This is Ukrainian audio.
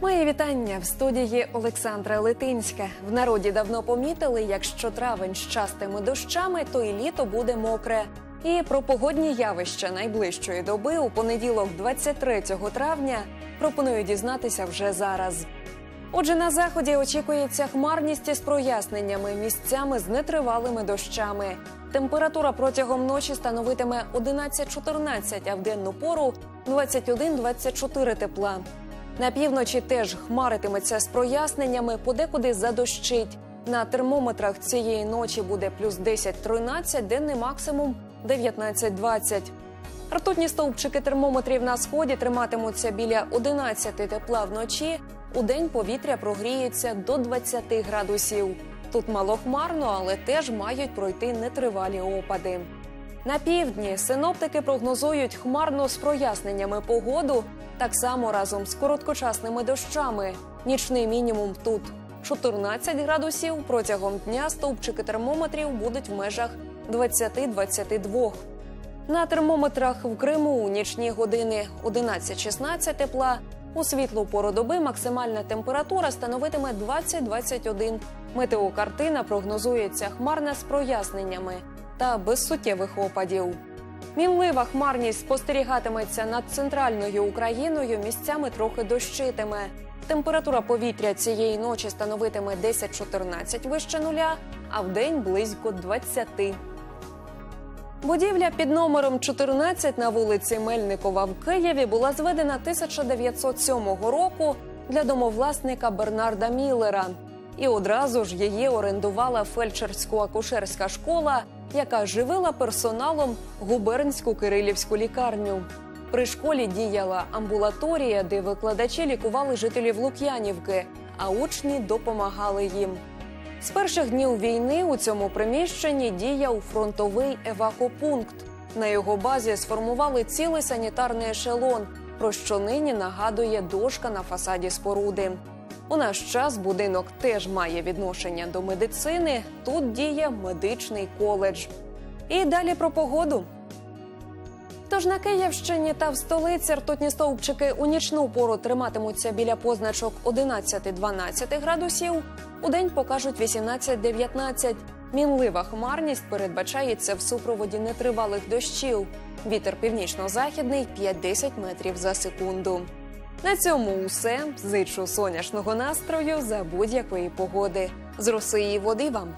Моє вітання в студії Олександра Литинська. В народі давно помітили, якщо травень з частими дощами, то і літо буде мокре. І про погодні явища найближчої доби у понеділок, 23 травня, пропоную дізнатися вже зараз. Отже, на заході очікується хмарність із проясненнями місцями з нетривалими дощами. Температура протягом ночі становитиме 11-14, а в денну пору 21-24 тепла. На півночі теж хмаритиметься з проясненнями, подекуди задощить. На термометрах цієї ночі буде плюс 10-13, денний максимум 19-20. Ртутні стовпчики термометрів на сході триматимуться біля 11 тепла вночі. У день повітря прогріється до 20 градусів. Тут малохмарно, але теж мають пройти нетривалі опади. На півдні синоптики прогнозують хмарно з проясненнями погоду, так само разом з короткочасними дощами. Нічний мінімум тут 14 градусів. Протягом дня стовпчики термометрів будуть в межах 20-22. На термометрах в Криму у нічні години 11-16 тепла. У світлу пору доби максимальна температура становитиме 20-21. Метеокартина прогнозується хмарна з проясненнями та без суттєвих опадів. Мінлива хмарність спостерігатиметься над центральною Україною. Місцями трохи дощитиме. Температура повітря цієї ночі становитиме 10-14 вище нуля, а вдень близько 20. Будівля під номером 14 на вулиці Мельникова в Києві була зведена 1907 року для домовласника Бернарда Міллера. І одразу ж її орендувала фельдшерсько-акушерська школа, яка живила персоналом губернську кирилівську лікарню. При школі діяла амбулаторія, де викладачі лікували жителів Лук'янівки, а учні допомагали їм. З перших днів війни у цьому приміщенні діяв фронтовий евакопункт. На його базі сформували цілий санітарний ешелон, про що нині нагадує дошка на фасаді споруди. У наш час будинок теж має відношення до медицини. Тут діє медичний коледж. І далі про погоду. Тож на Київщині та в столиці ртутні стовпчики у нічну пору триматимуться біля позначок 11-12 градусів. У день покажуть 18-19. Мінлива хмарність передбачається в супроводі нетривалих дощів. Вітер північно-західний 5-10 метрів за секунду. На цьому усе. Зичу сонячного настрою за будь-якої погоди. З роси і води вам.